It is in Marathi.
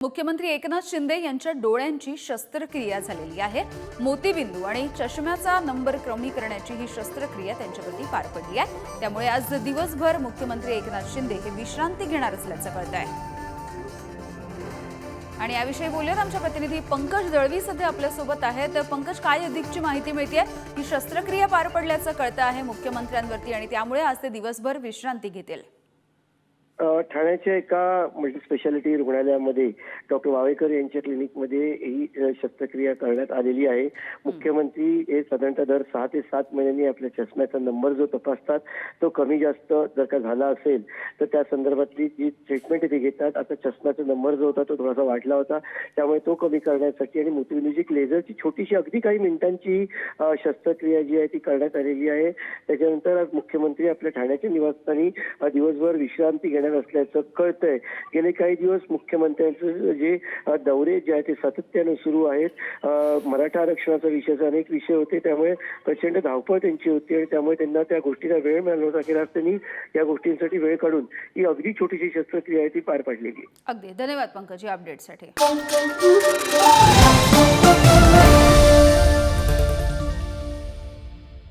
मुख्यमंत्री एकनाथ शिंदे यांच्या डोळ्यांची शस्त्रक्रिया झालेली आहे. मोतीबिंदू आणि चष्म्याचा नंबर कमी करण्याची ही शस्त्रक्रिया त्यांच्यावरती पार पडली आहे. त्यामुळे आज दिवसभर मुख्यमंत्री एकनाथ शिंदे हे विश्रांती घेणार असल्याचं कळत आहे आणि याविषयी बोलूयात. आमच्या प्रतिनिधी पंकज दळवी सध्या आपल्यासोबत आहेत. तर पंकज काय अधिकची माहिती मिळते ही शस्त्रक्रिया पार पडल्याचं कळतं आहे मुख्यमंत्र्यांवरती आणि त्यामुळे आज ते दिवसभर विश्रांती घेतील. ठाण्याच्या एका मल्टी स्पेशालिटी रुग्णालयामध्ये डॉक्टर वावेकर यांच्या क्लिनिकमध्ये ही शस्त्रक्रिया करण्यात आलेली आहे. मुख्यमंत्री हे साधारणतः दर सहा ते सात महिन्यांनी आपल्या चष्म्याचा नंबर जो तपासतात तो कमी जास्त जर का झाला असेल तर त्या संदर्भातली जी ट्रीटमेंट ते घेतात आता चष्म्याचा नंबर जो होता तो थोडासा वाढला होता. त्यामुळे तो कमी करण्यासाठी आणि एक लेझरची छोटीशी अगदी काही मिनिटांची शस्त्रक्रिया जी आहे ती करण्यात आलेली आहे. त्याच्यानंतर आज मुख्यमंत्री आपल्या ठाण्याच्या निवासस्थानी दिवसभर विश्रांती घेणार असल्याचं कळतंय. गेले काही दिवस मुख्यमंत्र्यांचं जे दौरे जे आहेत ते सातत्यानं सुरू आहेत. मराठा आरक्षणाचा विषयाचे अनेक विषय होते. त्यामुळे प्रचंड धावपळ त्यांची होती आणि त्यामुळे त्यांना त्या गोष्टीला वेळ मिळाला होता की त्यांनी या गोष्टींसाठी वेळ काढून ही अगदी छोटीशी शस्त्रक्रिया आहे ती पार पाडलेली. अगदी. धन्यवाद पंकज. अपडेटसाठी.